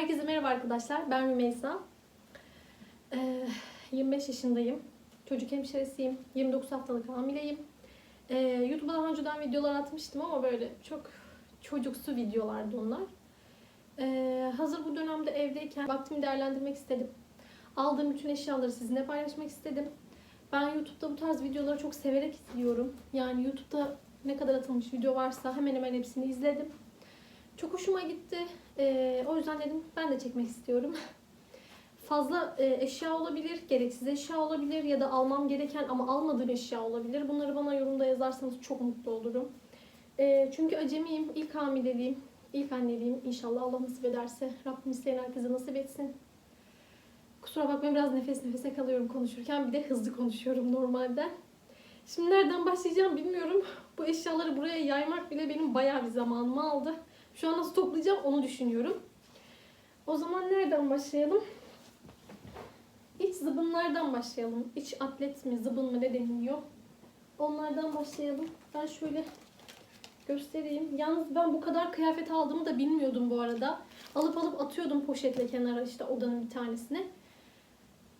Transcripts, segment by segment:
Herkese merhaba arkadaşlar. Ben Rümeysa. Ee, 25 yaşındayım. Çocuk hemşiresiyim. 29 haftalık hamileyim. Ee, YouTube'a daha önceden videolar atmıştım ama böyle çok çocuksu videolardı onlar. Ee, hazır bu dönemde evdeyken vaktimi değerlendirmek istedim. Aldığım bütün eşyaları sizinle paylaşmak istedim. Ben YouTube'da bu tarz videoları çok severek izliyorum. Yani YouTube'da ne kadar atılmış video varsa hemen hemen hepsini izledim. Çok hoşuma gitti. Ee, o yüzden dedim ben de çekmek istiyorum. Fazla e, eşya olabilir, gereksiz eşya olabilir ya da almam gereken ama almadığım eşya olabilir. Bunları bana yorumda yazarsanız çok mutlu olurum. Ee, çünkü acemiyim, ilk hamileliğim, ilk anneliğim. İnşallah Allah nasip ederse Rabbim isteyen herkese nasip etsin. Kusura bakmayın biraz nefes nefese kalıyorum konuşurken. Bir de hızlı konuşuyorum normalde. Şimdi nereden başlayacağım bilmiyorum. Bu eşyaları buraya yaymak bile benim bayağı bir zamanımı aldı. Şu an nasıl toplayacağım onu düşünüyorum. O zaman nereden başlayalım? İç zıbınlardan başlayalım. İç atlet mi, zıbın mı ne deniliyor? Onlardan başlayalım. Ben şöyle göstereyim. Yalnız ben bu kadar kıyafet aldığımı da bilmiyordum bu arada. Alıp alıp atıyordum poşetle kenara işte odanın bir tanesine.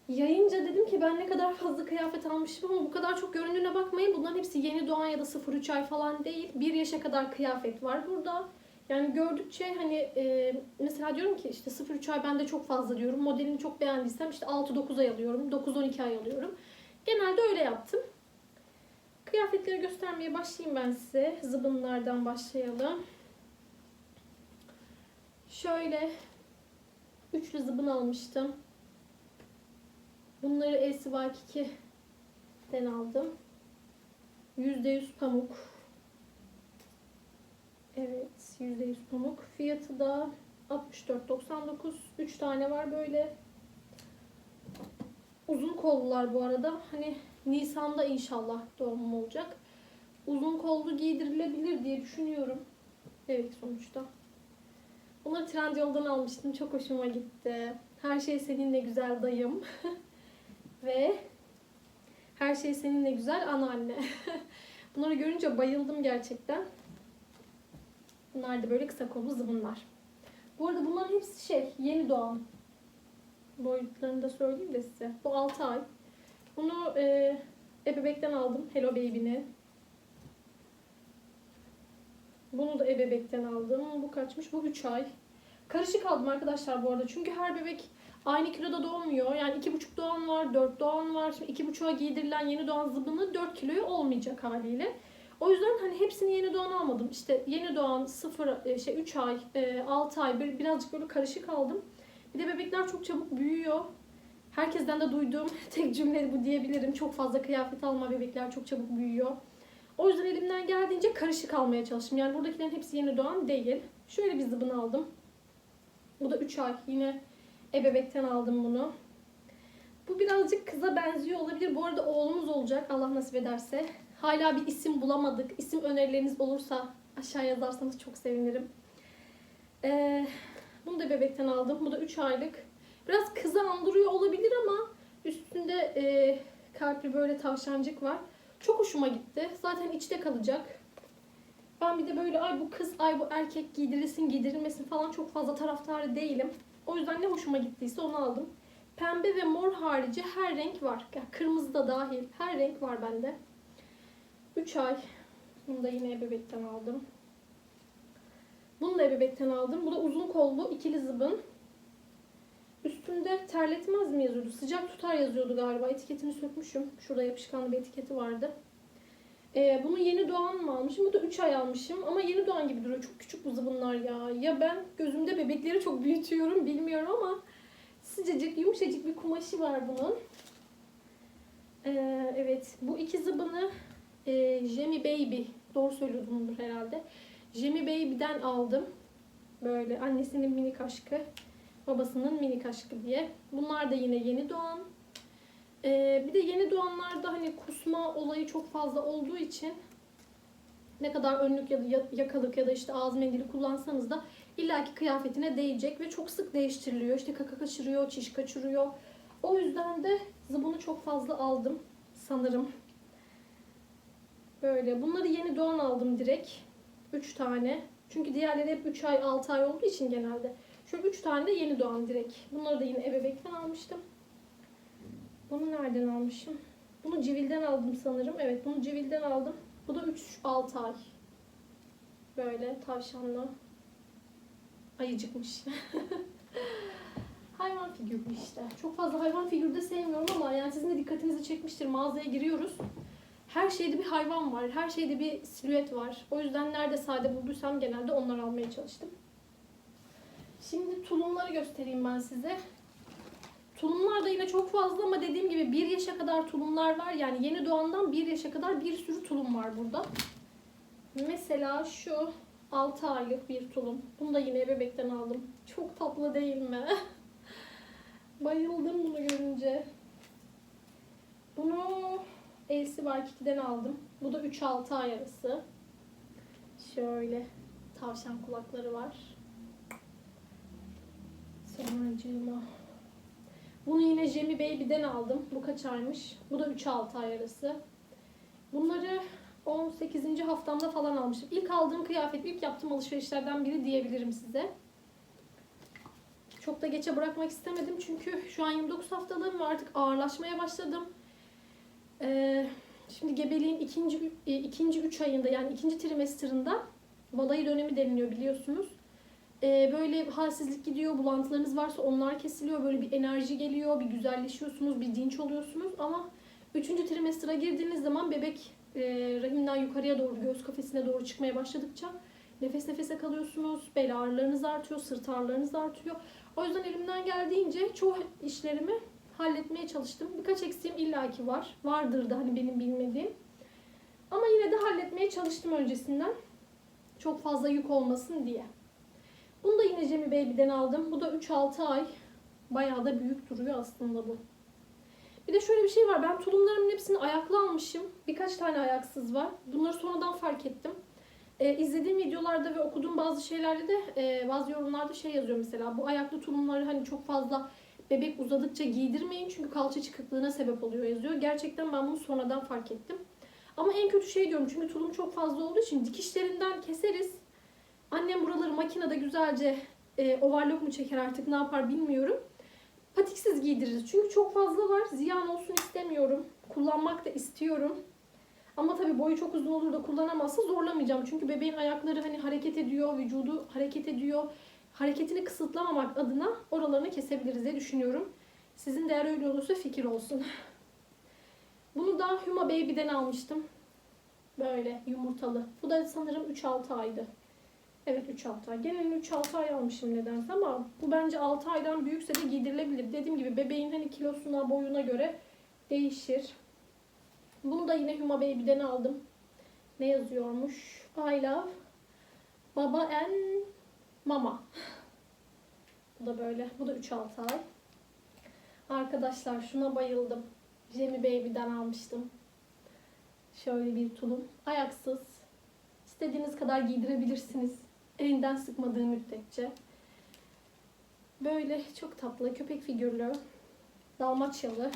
Yayınca dedim ki ben ne kadar fazla kıyafet almışım ama bu kadar çok göründüğüne bakmayın. Bunların hepsi yeni doğan ya da 0-3 ay falan değil. 1 yaşa kadar kıyafet var burada. Yani gördükçe hani e, mesela diyorum ki işte 0-3 ay bende çok fazla diyorum. Modelini çok beğendiysem işte 6-9 ay alıyorum. 9-12 ay alıyorum. Genelde öyle yaptım. Kıyafetleri göstermeye başlayayım ben size. Zıbınlardan başlayalım. Şöyle üçlü zıbın almıştım. Bunları Elsiva 2'den aldım. %100 pamuk. Evet, %100 pamuk. Fiyatı da 64.99. 3 tane var böyle. Uzun kollular bu arada. Hani Nisan'da inşallah doğumum olacak. Uzun kollu giydirilebilir diye düşünüyorum. Evet sonuçta. Bunları Trendyol'dan almıştım. Çok hoşuma gitti. Her şey seninle güzel dayım. Ve her şey seninle güzel anneanne. Bunları görünce bayıldım gerçekten. Bunlar da böyle kısa kollu zıbınlar. Bu arada bunların hepsi şey yeni doğan. Boyutlarını da söyleyeyim de size. Bu 6 ay. Bunu e, ebebekten aldım. Hello Baby'ni. Bunu da ebebekten aldım. Bu kaçmış? Bu 3 ay. Karışık aldım arkadaşlar bu arada. Çünkü her bebek aynı kiloda doğmuyor. Yani 2,5 doğan var, 4 doğan var. Şimdi 2,5'a giydirilen yeni doğan zıbını 4 kiloya olmayacak haliyle. O yüzden hani hepsini yeni doğan almadım. İşte yeni doğan 0 şey 3 ay, 6 ay bir birazcık böyle karışık aldım. Bir de bebekler çok çabuk büyüyor. Herkesten de duyduğum tek cümle bu diyebilirim. Çok fazla kıyafet alma bebekler çok çabuk büyüyor. O yüzden elimden geldiğince karışık almaya çalıştım. Yani buradakilerin hepsi yeni doğan değil. Şöyle bir zıbın aldım. Bu da 3 ay. Yine ebebekten aldım bunu. Bu birazcık kıza benziyor olabilir. Bu arada oğlumuz olacak Allah nasip ederse. Hala bir isim bulamadık. İsim önerileriniz olursa aşağı yazarsanız çok sevinirim. Ee, bunu da bebekten aldım. Bu da 3 aylık. Biraz kızı andırıyor olabilir ama üstünde e, kalpli böyle tavşancık var. Çok hoşuma gitti. Zaten içte kalacak. Ben bir de böyle ay bu kız ay bu erkek giydirilsin giydirilmesin falan çok fazla taraftarı değilim. O yüzden ne hoşuma gittiyse onu aldım. Pembe ve mor harici her renk var. Yani kırmızı da dahil her renk var bende. 3 ay. Bunu da yine ebebekten aldım. Bunu da ebebekten aldım. Bu da uzun kollu ikili zıbın. Üstünde terletmez mi yazıyordu? Sıcak tutar yazıyordu galiba. Etiketini sökmüşüm. Şurada yapışkanlı bir etiketi vardı. Ee, bunu yeni doğan mı almışım? Bu da 3 ay almışım. Ama yeni doğan gibi duruyor. Çok küçük bu zıbınlar ya. Ya ben gözümde bebekleri çok büyütüyorum bilmiyorum ama sıcacık yumuşacık bir kumaşı var bunun. Ee, evet. Bu iki zıbını e, Jemmy Baby. Doğru söylüyordumdur herhalde. Jemmy Baby'den aldım. Böyle annesinin minik aşkı. Babasının minik aşkı diye. Bunlar da yine yeni doğan. Ee, bir de yeni doğanlarda hani kusma olayı çok fazla olduğu için ne kadar önlük ya da yakalık ya da işte ağız mendili kullansanız da illaki kıyafetine değecek ve çok sık değiştiriliyor. İşte kaka kaçırıyor, çiş kaçırıyor. O yüzden de zıbını çok fazla aldım sanırım. Böyle. Bunları yeni doğan aldım direkt. 3 tane. Çünkü diğerleri hep 3 ay 6 ay olduğu için genelde. Şu üç tane de yeni doğan direkt. Bunları da yine ebebekten almıştım. Bunu nereden almışım? Bunu Civil'den aldım sanırım. Evet bunu Civil'den aldım. Bu da 3-6 ay. Böyle tavşanlı. Ayıcıkmış. hayvan figürü işte. Çok fazla hayvan figürü de sevmiyorum ama yani sizin de dikkatinizi çekmiştir. Mağazaya giriyoruz. Her şeyde bir hayvan var. Her şeyde bir silüet var. O yüzden nerede sade bulduysam genelde onları almaya çalıştım. Şimdi tulumları göstereyim ben size. Tulumlar da yine çok fazla ama dediğim gibi 1 yaşa kadar tulumlar var. Yani yeni doğandan 1 yaşa kadar bir sürü tulum var burada. Mesela şu 6 aylık bir tulum. Bunu da yine bebekten aldım. Çok tatlı değil mi? Bayıldım bunu görünce. Bunu Elsi Barkiki'den aldım. Bu da 3-6 ay arası. Şöyle tavşan kulakları var. Sonracığıma. Bunu yine Jemmy Baby'den aldım. Bu kaç aymış? Bu da 3-6 ay arası. Bunları 18. haftamda falan almışım. İlk aldığım kıyafet, ilk yaptığım alışverişlerden biri diyebilirim size. Çok da geçe bırakmak istemedim çünkü şu an 29 haftalığım ve artık ağırlaşmaya başladım. Şimdi gebeliğin ikinci, e, ikinci üç ayında yani ikinci trimesterında valayı dönemi deniliyor biliyorsunuz. Ee, böyle halsizlik gidiyor, bulantılarınız varsa onlar kesiliyor, böyle bir enerji geliyor, bir güzelleşiyorsunuz, bir dinç oluyorsunuz ama üçüncü trimestra girdiğiniz zaman bebek e, rahimden yukarıya doğru, göğüs kafesine doğru çıkmaya başladıkça nefes nefese kalıyorsunuz, bel ağrılarınız artıyor, sırt ağrılarınız artıyor. O yüzden elimden geldiğince çoğu işlerimi halletmeye çalıştım. Birkaç eksiğim illaki var. Vardır da hani benim bilmediğim. Ama yine de halletmeye çalıştım öncesinden. Çok fazla yük olmasın diye. Bunu da yine Cemi Baby'den aldım. Bu da 3-6 ay. Bayağı da büyük duruyor aslında bu. Bir de şöyle bir şey var. Ben tulumlarımın hepsini ayaklı almışım. Birkaç tane ayaksız var. Bunları sonradan fark ettim. Ee, izlediğim videolarda ve okuduğum bazı şeylerde de e, bazı yorumlarda şey yazıyor mesela. Bu ayaklı tulumları hani çok fazla bebek uzadıkça giydirmeyin çünkü kalça çıkıklığına sebep oluyor yazıyor. Gerçekten ben bunu sonradan fark ettim. Ama en kötü şey diyorum çünkü tulum çok fazla olduğu için dikişlerinden keseriz. Annem buraları makinede güzelce e, overlock mu çeker artık ne yapar bilmiyorum. Patiksiz giydiririz. Çünkü çok fazla var. Ziyan olsun istemiyorum. Kullanmak da istiyorum. Ama tabii boyu çok uzun olur da kullanamazsa zorlamayacağım. Çünkü bebeğin ayakları hani hareket ediyor, vücudu hareket ediyor. Hareketini kısıtlamamak adına oralarını kesebiliriz diye düşünüyorum. Sizin de öyle olursa fikir olsun. Bunu da Huma Baby'den almıştım. Böyle yumurtalı. Bu da sanırım 3-6 aydı. Evet 3-6 ay. Genelini 3-6 ay almışım nedense ama bu bence 6 aydan büyükse de giydirilebilir. Dediğim gibi bebeğin hani kilosuna, boyuna göre değişir. Bunu da yine Huma Baby'den aldım. Ne yazıyormuş? I love Baba and Mama. Bu da böyle. Bu da 3-6 ay. Arkadaşlar şuna bayıldım. Jamie Baby'den almıştım. Şöyle bir tulum. Ayaksız. İstediğiniz kadar giydirebilirsiniz. Elinden sıkmadığı müddetçe. Böyle çok tatlı köpek figürlü. Dalmaçyalı.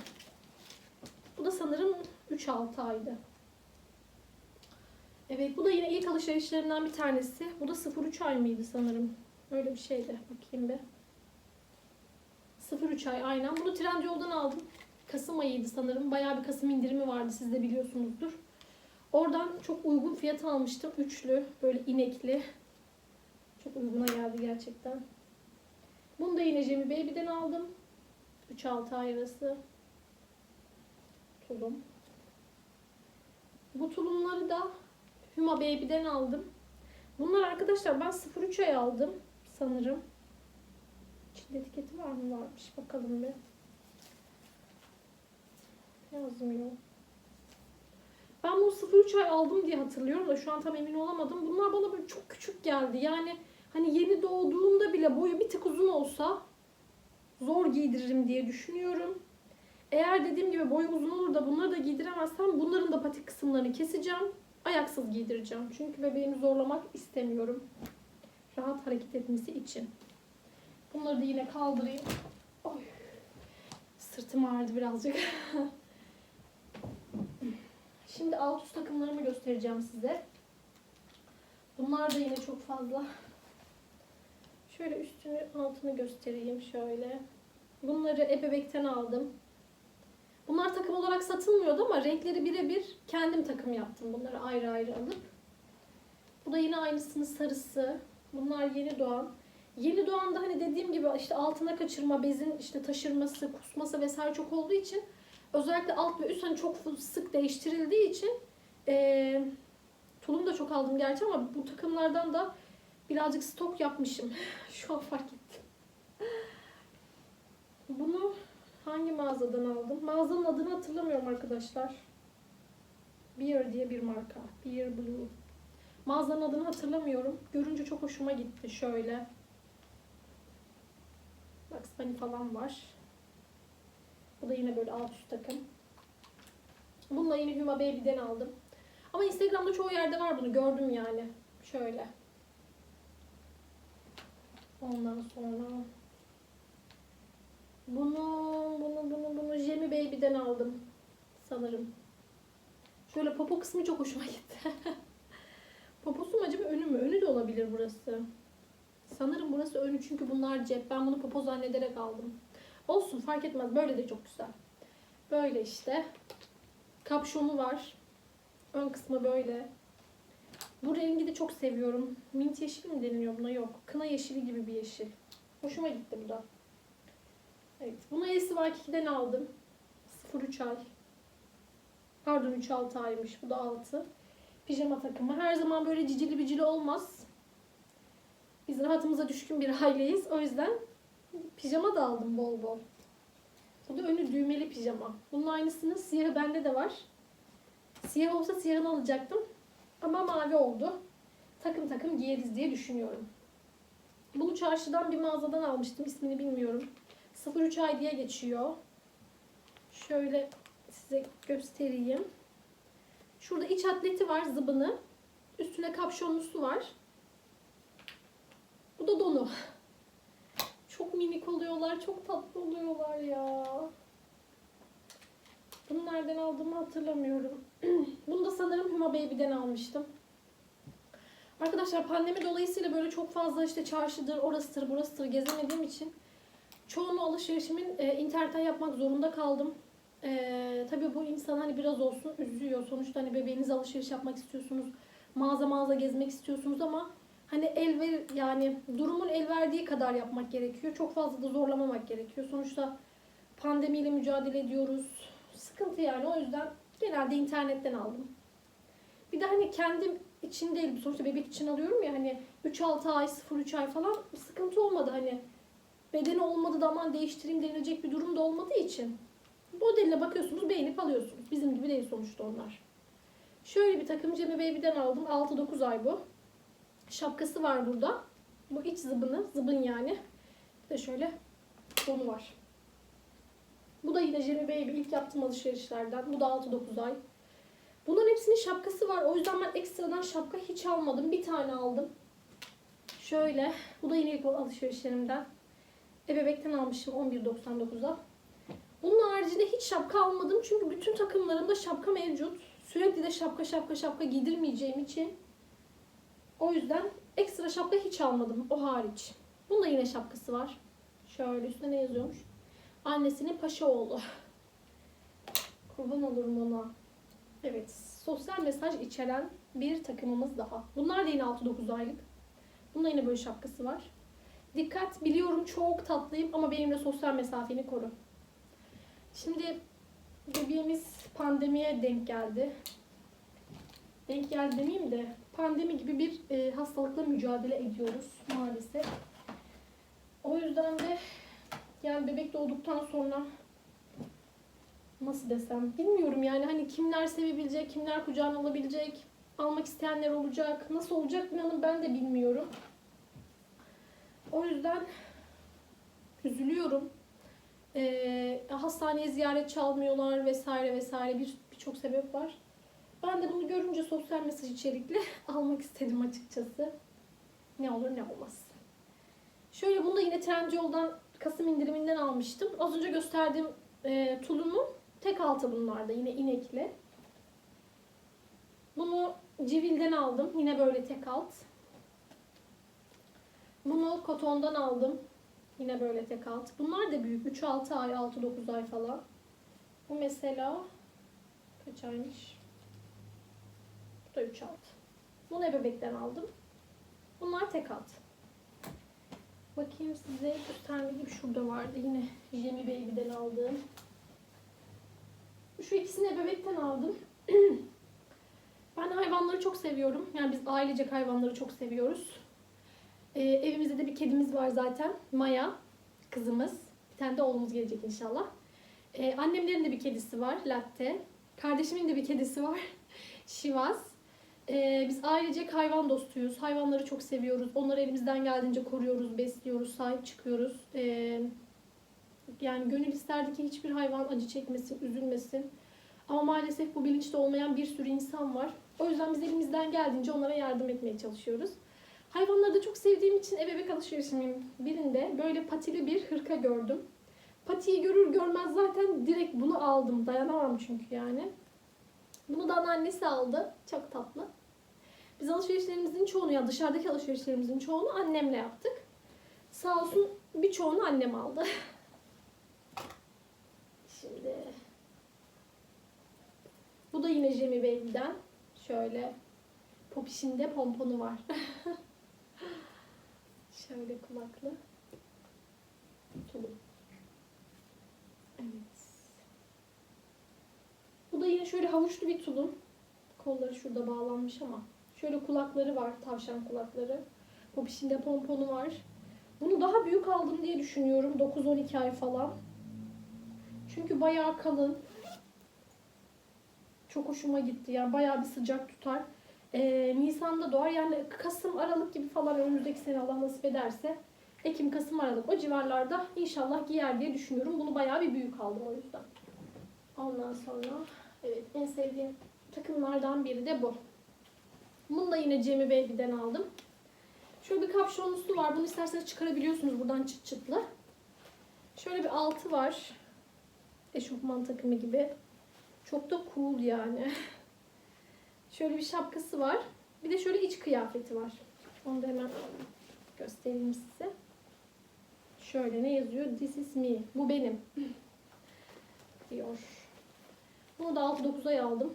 Bu da sanırım 3-6 aydı. Evet bu da yine ilk alışverişlerimden bir tanesi. Bu da 0-3 ay mıydı sanırım. Öyle bir şeydi. Bakayım bir. 0-3 ay aynen. Bunu Trendyol'dan aldım. Kasım ayıydı sanırım. Bayağı bir Kasım indirimi vardı siz de biliyorsunuzdur. Oradan çok uygun fiyat almıştım. Üçlü, böyle inekli. Çok uyguna geldi gerçekten. Bunu da yine Jamie Baby'den aldım. 3-6 ay arası. Tulum. Bu tulumları da Huma Baby'den aldım. Bunlar arkadaşlar ben 0-3 ay aldım sanırım. İçinde etiketi var mı? Varmış. Bakalım bir. Yazmıyor. Ben bunu 0-3 ay aldım diye hatırlıyorum da şu an tam emin olamadım. Bunlar bana böyle çok küçük geldi. Yani hani yeni doğduğunda bile boyu bir tık uzun olsa zor giydiririm diye düşünüyorum. Eğer dediğim gibi boyu uzun olur da bunları da giydiremezsem bunların da patik kısımlarını keseceğim. Ayaksız giydireceğim. Çünkü bebeğimi zorlamak istemiyorum. Rahat hareket etmesi için. Bunları da yine kaldırayım. Oy. Sırtım ağrıdı birazcık. Şimdi alt üst takımlarımı göstereceğim size. Bunlar da yine çok fazla. Şöyle üstünü altını göstereyim şöyle. Bunları ebebekten aldım. Bunlar takım olarak satılmıyordu ama renkleri birebir kendim takım yaptım. Bunları ayrı ayrı alıp. Bu da yine aynısının sarısı. Bunlar yeni doğan. Yeni doğanda hani dediğim gibi işte altına kaçırma, bezin işte taşırması, kusması vesaire çok olduğu için özellikle alt ve üst hani çok sık değiştirildiği için eee tulum da çok aldım gerçi ama bu takımlardan da birazcık stok yapmışım. Şu an fark ettim. Bunu hangi mağazadan aldım? Mağazanın adını hatırlamıyorum arkadaşlar. Beer diye bir marka. Beer Blue. Mağazanın adını hatırlamıyorum. Görünce çok hoşuma gitti. Şöyle. Bak Bunny falan var. Bu da yine böyle alt üst takım. Bunu da yine Huma Baby'den aldım. Ama Instagram'da çoğu yerde var bunu. Gördüm yani. Şöyle. Ondan sonra bunu, bunu, bunu, bunu Jemmy Baby'den aldım. Sanırım. Şöyle popo kısmı çok hoşuma gitti. Poposu mu acaba önü mü? Önü de olabilir burası. Sanırım burası önü çünkü bunlar cep. Ben bunu popo zannederek aldım. Olsun fark etmez. Böyle de çok güzel. Böyle işte. Kapşonu var. Ön kısmı böyle. Bu rengi de çok seviyorum. Mint yeşil mi deniliyor buna? Yok. Kına yeşili gibi bir yeşil. Hoşuma gitti bu da. Evet. Bunu Elsivaki'den aldım. 0-3 ay. Pardon 3-6 aymış. Bu da 6. Pijama takımı. Her zaman böyle cicili bicili olmaz. Biz rahatımıza düşkün bir aileyiz. O yüzden pijama da aldım bol bol. Bu da önü düğmeli pijama. Bunun aynısının siyahı bende de var. Siyah olsa siyahını alacaktım. Ama mavi oldu. Takım takım giyeriz diye düşünüyorum. Bunu çarşıdan bir mağazadan almıştım. İsmini bilmiyorum. 03 ay diye geçiyor. Şöyle size göstereyim. Şurada iç atleti var zıbını. Üstüne kapşonlusu var. Bu da donu. Çok minik oluyorlar. Çok tatlı oluyorlar ya. Bunu nereden aldığımı hatırlamıyorum. Bunu da sanırım Huma Baby'den almıştım. Arkadaşlar pandemi dolayısıyla böyle çok fazla işte çarşıdır, orasıdır, burasıdır gezemediğim için çoğunu alışverişimin e, internetten yapmak zorunda kaldım. E, tabii bu insan hani biraz olsun üzüyor. Sonuçta hani bebeğiniz alışveriş yapmak istiyorsunuz. Mağaza mağaza gezmek istiyorsunuz ama hani el ver yani durumun el verdiği kadar yapmak gerekiyor. Çok fazla da zorlamamak gerekiyor. Sonuçta pandemiyle mücadele ediyoruz. Sıkıntı yani o yüzden genelde internetten aldım. Bir de hani kendim için değil sonuçta bebek için alıyorum ya hani 3-6 ay 0-3 ay falan sıkıntı olmadı hani bedeni olmadı da aman değiştireyim denilecek bir durum da olmadığı için modeline bakıyorsunuz beğenip alıyorsunuz. Bizim gibi değil sonuçta onlar. Şöyle bir takım Cemil Baby'den aldım. 6-9 ay bu. Şapkası var burada. Bu iç zıbını, zıbın yani. Bir de şöyle donu var. Bu da yine Jamie Baby ilk yaptığım alışverişlerden. Bu da 6-9 ay. Bunların hepsinin şapkası var. O yüzden ben ekstradan şapka hiç almadım. Bir tane aldım. Şöyle. Bu da yine ilk alışverişlerimden. Ebebekten almışım 11.99'a. Bunun haricinde hiç şapka almadım. Çünkü bütün takımlarımda şapka mevcut. Sürekli de şapka şapka şapka giydirmeyeceğim için. O yüzden ekstra şapka hiç almadım. O hariç. Bunda yine şapkası var. Şöyle üstüne ne yazıyormuş? Annesinin paşa oğlu. Kurban olurum ona. Evet. Sosyal mesaj içeren bir takımımız daha. Bunlar da yine 6-9 aylık. Bunda yine böyle şapkası var. Dikkat biliyorum çok tatlıyım ama benimle sosyal mesafeni koru. Şimdi bebeğimiz pandemiye denk geldi. Denk geldi demeyeyim de pandemi gibi bir e, hastalıkla mücadele ediyoruz maalesef. O yüzden de yani bebek doğduktan sonra nasıl desem bilmiyorum yani hani kimler sevebilecek, kimler kucağına alabilecek, almak isteyenler olacak, nasıl olacak inanın ben de bilmiyorum. O yüzden üzülüyorum. Ee, hastaneye ziyaret çalmıyorlar vesaire vesaire bir birçok sebep var. Ben de bunu görünce sosyal mesaj içerikli almak istedim açıkçası. Ne olur ne olmaz. Şöyle bunu da yine Trendyol'dan Kasım indiriminden almıştım. Az önce gösterdiğim e, tulumu tek altı bunlarda yine inekli. Bunu Civil'den aldım. Yine böyle tek alt. Bunu kotondan aldım. Yine böyle tek alt. Bunlar da büyük. 3-6 ay, 6-9 ay falan. Bu mesela kaç aymış? Bu da 3 alt. Bunu ebebekten aldım. Bunlar tek alt. Bakayım size göstermediğim şurada vardı. Yine Jemi Baby'den aldığım. Şu ikisini ebebekten aldım. ben hayvanları çok seviyorum. Yani biz ailecek hayvanları çok seviyoruz. Ee, evimizde de bir kedimiz var zaten. Maya kızımız. Bir tane de oğlumuz gelecek inşallah. Ee, annemlerin de bir kedisi var. Latte. Kardeşimin de bir kedisi var. Şivas. Ee, biz ailecek hayvan dostuyuz. Hayvanları çok seviyoruz. Onları elimizden geldiğince koruyoruz, besliyoruz, sahip çıkıyoruz. Ee, yani gönül isterdi ki hiçbir hayvan acı çekmesin, üzülmesin. Ama maalesef bu bilinçte olmayan bir sürü insan var. O yüzden biz elimizden geldiğince onlara yardım etmeye çalışıyoruz. Hayvanları da çok sevdiğim için eve bebek alışverişimin birinde böyle patili bir hırka gördüm. Patiyi görür görmez zaten direkt bunu aldım. Dayanamam çünkü yani. Bunu da anneannesi aldı. Çok tatlı. Biz alışverişlerimizin çoğunu ya dışarıdaki alışverişlerimizin çoğunu annemle yaptık. Sağ olsun birçoğunu annem aldı. Şimdi bu da yine Jemi Baby'den. Şöyle popişinde pomponu var. Şöyle kulaklı. Tulum. Evet. Bu da yine şöyle havuçlu bir tulum. Kolları şurada bağlanmış ama. Şöyle kulakları var, tavşan kulakları. Popişinde pomponu var. Bunu daha büyük aldım diye düşünüyorum. 9-12 ay falan. Çünkü bayağı kalın. Çok hoşuma gitti. Yani bayağı bir sıcak tutar. Ee, Nisan'da doğar. Yani Kasım, Aralık gibi falan önümüzdeki sene Allah nasip ederse. Ekim, Kasım, Aralık o civarlarda inşallah giyer diye düşünüyorum. Bunu bayağı bir büyük aldım o yüzden. Ondan sonra evet en sevdiğim takımlardan biri de bu. Bunu da yine Cemi Baby'den aldım. Şöyle bir kapşonlusu var. Bunu isterseniz çıkarabiliyorsunuz buradan çıt çıtlı. Şöyle bir altı var. Eşofman takımı gibi. Çok da cool yani. Şöyle bir şapkası var. Bir de şöyle iç kıyafeti var. Onu da hemen göstereyim size. Şöyle ne yazıyor? This is me. Bu benim. diyor. Bunu da 6-9 ay aldım.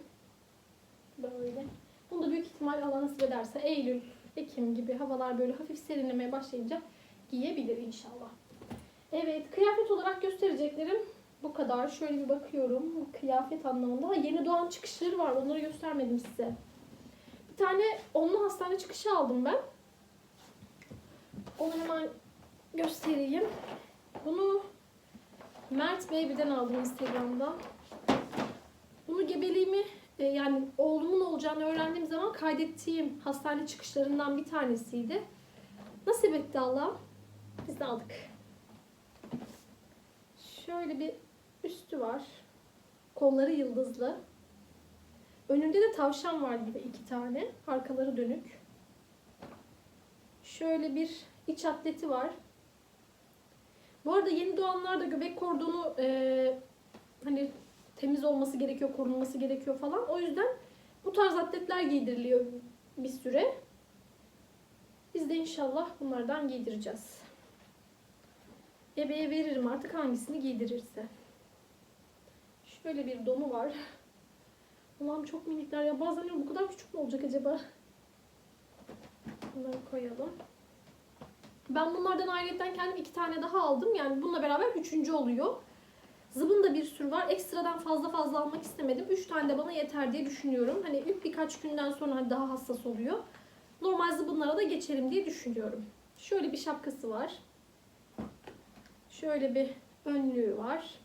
Böyle. Bunu da büyük ihtimal Allah nasip ederse Eylül, Ekim gibi havalar böyle hafif serinlemeye başlayınca giyebilir inşallah. Evet, kıyafet olarak göstereceklerim bu kadar. Şöyle bir bakıyorum. Kıyafet anlamında. Ha, yeni doğan çıkışları var. Onları göstermedim size. Bir tane onlu hastane çıkışı aldım ben. Onu hemen göstereyim. Bunu Mert Baby'den aldım Instagram'dan. Bunu gebeliğimi e, yani oğlumun olacağını öğrendiğim zaman kaydettiğim hastane çıkışlarından bir tanesiydi. Nasip etti Allah. Biz de aldık. Şöyle bir üstü var. Kolları yıldızlı. Önünde de tavşan var gibi iki tane. Arkaları dönük. Şöyle bir iç atleti var. Bu arada yeni doğanlarda göbek kordonu e, hani temiz olması gerekiyor, korunması gerekiyor falan. O yüzden bu tarz atletler giydiriliyor bir süre. Biz de inşallah bunlardan giydireceğiz. Ebeye veririm artık hangisini giydirirse. Şöyle bir donu var. Allah'ım çok minikler ya. Bazen bu kadar küçük mü olacak acaba? Bunları koyalım. Ben bunlardan ayrıyetten kendim iki tane daha aldım. Yani bununla beraber üçüncü oluyor. Zıbın da bir sürü var. Ekstradan fazla fazla almak istemedim. Üç tane de bana yeter diye düşünüyorum. Hani ilk birkaç günden sonra hani daha hassas oluyor. Normal zıbınlara da geçerim diye düşünüyorum. Şöyle bir şapkası var. Şöyle bir önlüğü var.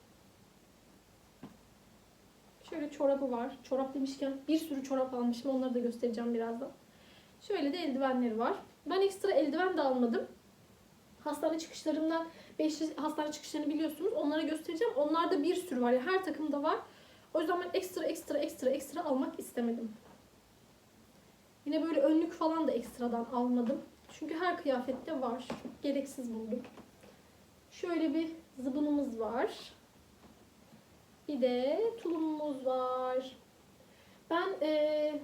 Şöyle çorabı var. Çorap demişken bir sürü çorap almışım. Onları da göstereceğim birazdan. Şöyle de eldivenleri var. Ben ekstra eldiven de almadım. Hastane çıkışlarımdan beşli hastane çıkışlarını biliyorsunuz. Onlara göstereceğim. Onlarda bir sürü var. Yani her takımda var. O yüzden ben ekstra ekstra ekstra ekstra almak istemedim. Yine böyle önlük falan da ekstradan almadım. Çünkü her kıyafette var. Gereksiz buldum. Şöyle bir zıbınımız var. Bir de tulumumuz var. Ben e,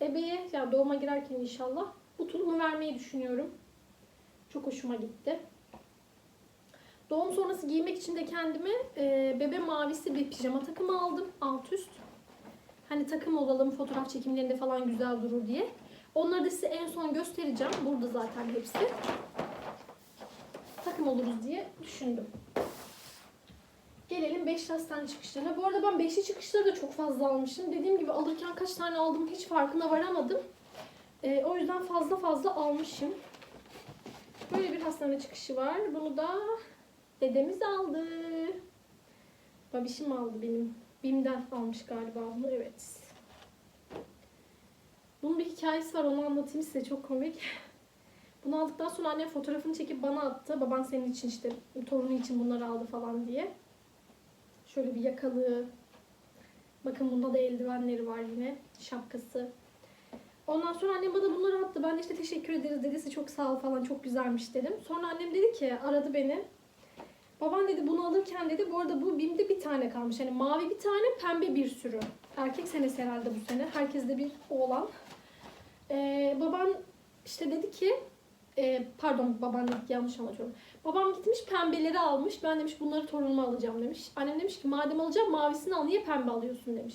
ebeye, yani doğuma girerken inşallah bu tulumu vermeyi düşünüyorum. Çok hoşuma gitti. Doğum sonrası giymek için de kendime e, bebe mavisi bir pijama takımı aldım. Alt üst. Hani takım olalım fotoğraf çekimlerinde falan güzel durur diye. Onları da size en son göstereceğim. Burada zaten hepsi. Takım oluruz diye düşündüm. Gelelim 5 hastane çıkışlarına. Bu arada ben 5'li çıkışları da çok fazla almışım. Dediğim gibi alırken kaç tane aldım hiç farkına varamadım. Ee, o yüzden fazla fazla almışım. Böyle bir hastane çıkışı var. Bunu da dedemiz aldı. Babişim aldı benim. Bim'den almış galiba bunu. Evet. Bunun bir hikayesi var onu anlatayım size çok komik. Bunu aldıktan sonra annem fotoğrafını çekip bana attı. Baban senin için işte torunu için bunları aldı falan diye. Şöyle bir yakalığı. Bakın bunda da eldivenleri var yine. Şapkası. Ondan sonra annem bana bunları attı. Ben de işte teşekkür ederiz dedisi çok sağ ol falan çok güzelmiş dedim. Sonra annem dedi ki aradı beni. Baban dedi bunu alırken dedi bu arada bu BİM'de bir tane kalmış. Hani mavi bir tane pembe bir sürü. Erkek senesi herhalde bu sene. Herkeste bir oğlan. Ee, baban işte dedi ki e, pardon baban dedik yanlış anlatıyorum. Babam gitmiş pembeleri almış. Ben demiş bunları torunuma alacağım demiş. Annem demiş ki madem alacağım mavisini al niye pembe alıyorsun demiş.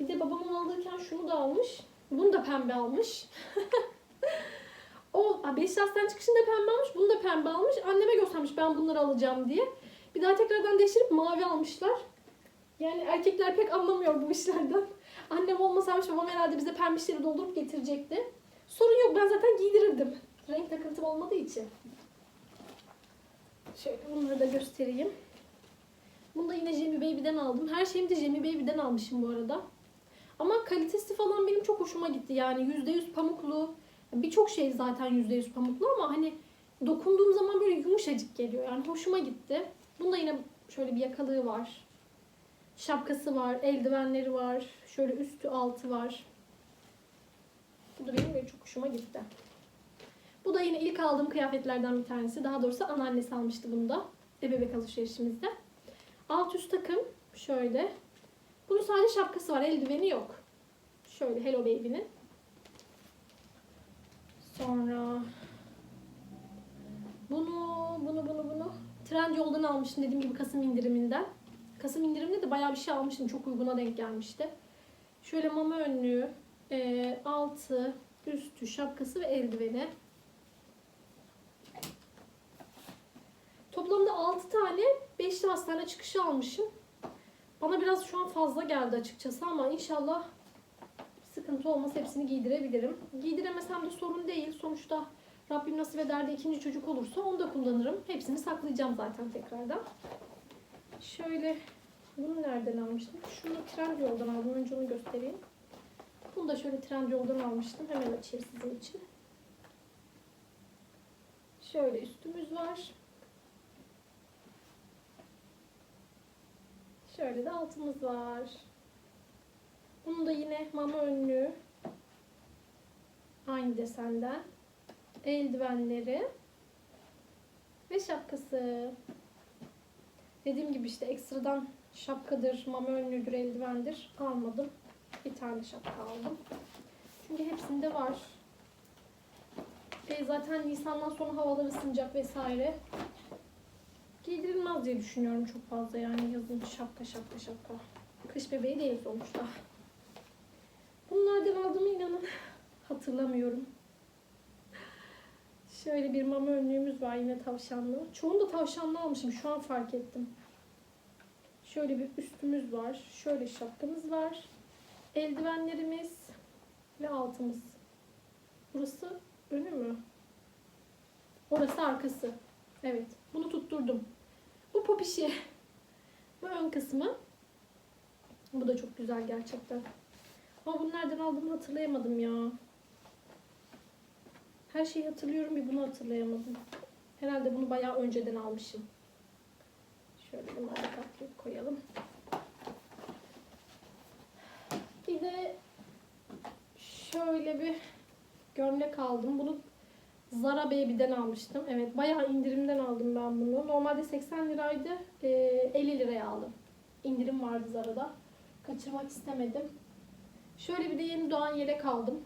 Bir de babam onu alırken şunu da almış. Bunu da pembe almış. o 5 yaştan çıkışında pembe almış. Bunu da pembe almış. Anneme göstermiş ben bunları alacağım diye. Bir daha tekrardan değiştirip mavi almışlar. Yani erkekler pek anlamıyor bu işlerden. Annem olmasaymış babam herhalde bize pembişleri doldurup getirecekti. Sorun yok ben zaten giydirirdim. Renk takıntım olmadığı için. Şöyle bunları da göstereyim. Bunu da yine Jamie Baby'den aldım. Her şeyimi de Jamie Baby'den almışım bu arada. Ama kalitesi falan benim çok hoşuma gitti. Yani %100 pamuklu. Birçok şey zaten %100 pamuklu ama hani dokunduğum zaman böyle yumuşacık geliyor. Yani hoşuma gitti. Bunda yine şöyle bir yakalığı var. Şapkası var, eldivenleri var. Şöyle üstü altı var. Bu da benim çok hoşuma gitti. Bu da yine ilk aldığım kıyafetlerden bir tanesi. Daha doğrusu anneannesi almıştı bunu da. Bebek alışverişimizde. Alt üst takım şöyle. Bunun sadece şapkası var. Eldiveni yok. Şöyle Hello Baby'nin. Sonra bunu, bunu, bunu, bunu Trendyol'dan almıştım dediğim gibi Kasım indiriminden. Kasım indiriminde de bayağı bir şey almıştım. Çok uyguna denk gelmişti. Şöyle mama önlüğü, e, altı, üstü, şapkası ve eldiveni. Toplamda 6 tane 5'li hastane çıkışı almışım. Bana biraz şu an fazla geldi açıkçası ama inşallah sıkıntı olmaz hepsini giydirebilirim. Giydiremesem de sorun değil. Sonuçta Rabbim nasip eder de ikinci çocuk olursa onu da kullanırım. Hepsini saklayacağım zaten tekrardan. Şöyle bunu nereden almıştım? Şunu Trendyol'dan aldım. Önce onu göstereyim. Bunu da şöyle Trendyol'dan almıştım. Hemen açayım sizin için. Şöyle üstümüz var. Şöyle de altımız var. Bunun da yine mama önlüğü. Aynı desenden. Eldivenleri. Ve şapkası. Dediğim gibi işte ekstradan şapkadır, mama önlüğüdür, eldivendir almadım. Bir tane şapka aldım. Çünkü hepsinde var. E zaten Nisan'dan sonra havalar ısınacak vesaire. Giydirilmez diye düşünüyorum çok fazla yani yazın şapka şapka şapka. Kış bebeği değil sonuçta. Bunlardan aldığımı inanın hatırlamıyorum. Şöyle bir mama önlüğümüz var yine tavşanlı. Çoğunu da tavşanlı almışım şu an fark ettim. Şöyle bir üstümüz var. Şöyle şapkamız var. Eldivenlerimiz ve altımız. Burası önü mü? Orası arkası. Evet. Bunu tutturdum. Bu popişi. Bu ön kısmı. Bu da çok güzel gerçekten. Ama bunu nereden aldığımı hatırlayamadım ya. Her şeyi hatırlıyorum bir bunu hatırlayamadım. Herhalde bunu bayağı önceden almışım. Şöyle bunu katlayıp koyalım. Bir de şöyle bir gömlek aldım. Bunu Zara Baby'den almıştım. Evet bayağı indirimden aldım ben bunu. Normalde 80 liraydı. Ee, 50 liraya aldım. İndirim vardı Zara'da. Kaçırmak istemedim. Şöyle bir de yeni doğan yelek aldım.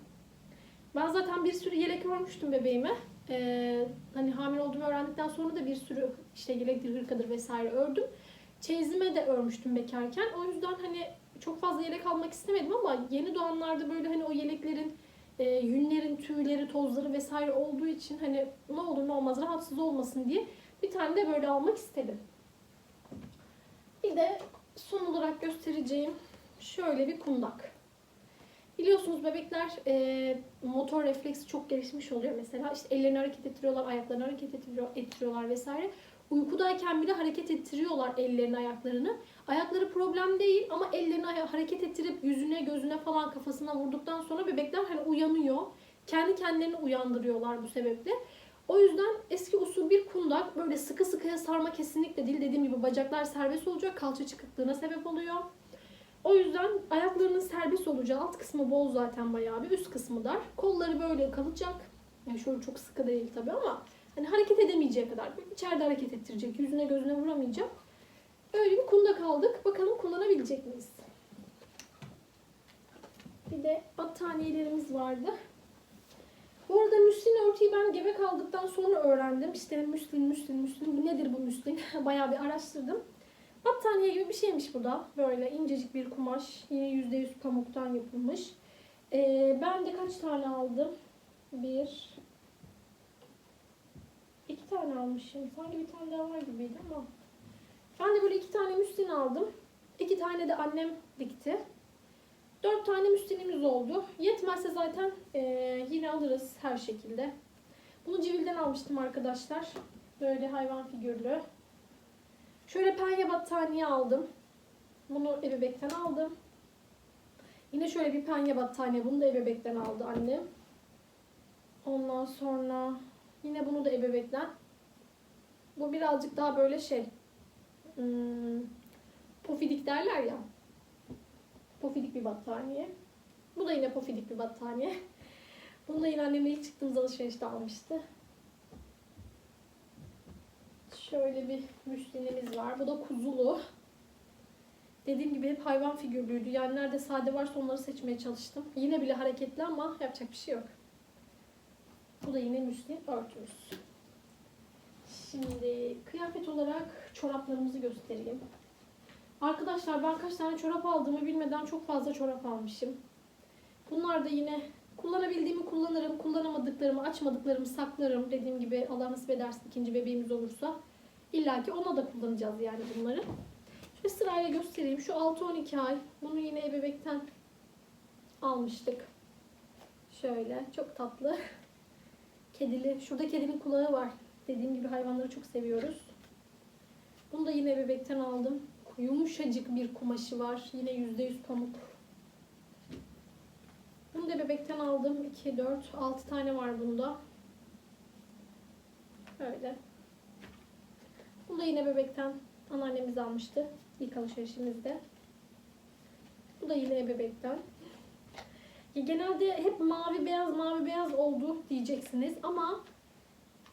Ben zaten bir sürü yelek örmüştüm bebeğime. Ee, hani hamile olduğumu öğrendikten sonra da bir sürü işte yelektir, hırkadır vesaire ördüm. Çeyizime de örmüştüm bekarken. O yüzden hani çok fazla yelek almak istemedim ama yeni doğanlarda böyle hani o yeleklerin e, yünlerin, tüyleri, tozları vesaire olduğu için hani ne olur ne olmaz rahatsız olmasın diye bir tane de böyle almak istedim. Bir de son olarak göstereceğim şöyle bir kundak. Biliyorsunuz bebekler e, motor refleksi çok gelişmiş oluyor mesela. İşte ellerini hareket ettiriyorlar, ayaklarını hareket ettiriyor, ettiriyorlar vesaire. Uykudayken bile hareket ettiriyorlar ellerini, ayaklarını. Ayakları problem değil ama ellerini hareket ettirip yüzüne, gözüne falan kafasına vurduktan sonra bebekler hani uyanıyor. Kendi kendilerini uyandırıyorlar bu sebeple. O yüzden eski usul bir kundak böyle sıkı sıkıya sarma kesinlikle değil. Dediğim gibi bacaklar serbest olacak, kalça çıkıklığına sebep oluyor. O yüzden ayaklarının serbest olacağı alt kısmı bol zaten bayağı bir üst kısmı dar. Kolları böyle kalacak. Yani şöyle çok sıkı değil tabii ama hani hareket edemeyeceği kadar içeride hareket ettirecek. Yüzüne gözüne vuramayacak. Öyle bir kunda kaldık. Bakalım kullanabilecek miyiz? Bir de battaniyelerimiz vardı. Bu arada müslin örtüyü ben gebe kaldıktan sonra öğrendim. İşte müslin, müslin, müslin. Nedir bu müslin? Bayağı bir araştırdım. Battaniye gibi bir şeymiş bu da. Böyle incecik bir kumaş. Yine %100 pamuktan yapılmış. Ee, ben de kaç tane aldım? Bir, iki tane almışım. Sanki bir tane daha var gibiydi ama. Ben de böyle iki tane müslin aldım. İki tane de annem dikti. Dört tane müslinimiz oldu. Yetmezse zaten eee, yine alırız her şekilde. Bunu Civil'den almıştım arkadaşlar. Böyle hayvan figürlü. Şöyle penye battaniye aldım. Bunu ebebekten aldım. Yine şöyle bir penye battaniye. Bunu da ebebekten aldı annem. Ondan sonra yine bunu da ebebekten. Bu birazcık daha böyle şey. Hmm, pofidik derler ya. Pofidik bir battaniye. Bu da yine pofidik bir battaniye. Bunu da yine annemle ilk çıktığımız alışverişte almıştı. Şöyle bir müslinimiz var. Bu da kuzulu. Dediğim gibi hep hayvan figürlüydü. Yani nerede sade varsa onları seçmeye çalıştım. Yine bile hareketli ama yapacak bir şey yok. Bu da yine müslin örtümüz. Şimdi kıyafet olarak çoraplarımızı göstereyim. Arkadaşlar ben kaç tane çorap aldığımı bilmeden çok fazla çorap almışım. Bunlar da yine kullanabildiğimi kullanırım. Kullanamadıklarımı, açmadıklarımı saklarım. Dediğim gibi Allah nasip ederse ikinci bebeğimiz olursa. İlla ki ona da kullanacağız yani bunları. Şöyle sırayla göstereyim. Şu 6-12 ay. Bunu yine ebebekten almıştık. Şöyle. Çok tatlı. Kedili. Şurada kedinin kulağı var. Dediğim gibi hayvanları çok seviyoruz. Bunu da yine bebekten aldım. Yumuşacık bir kumaşı var. Yine %100 pamuk. Bunu da bebekten aldım. 2, 4, 6 tane var bunda. Böyle. Bunu da yine bebekten anneannemiz almıştı. İlk alışverişimizde. Bu da yine bebekten. Genelde hep mavi beyaz mavi beyaz oldu diyeceksiniz ama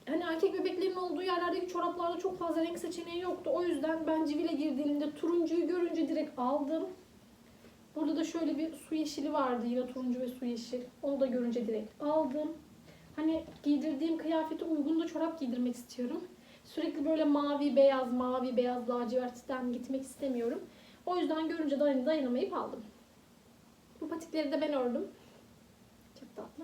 hani erkek bebeklerin olduğu yerlerdeki çoraplarda çok fazla renk seçeneği yoktu. O yüzden ben Civil'e girdiğimde turuncuyu görünce direkt aldım. Burada da şöyle bir su yeşili vardı yine turuncu ve su yeşil. Onu da görünce direkt aldım. Hani giydirdiğim kıyafete uygun da çorap giydirmek istiyorum. Sürekli böyle mavi beyaz mavi beyaz lacivertten gitmek istemiyorum. O yüzden görünce dayan- dayanamayıp aldım. Bu patikleri de ben ördüm. Çok tatlı.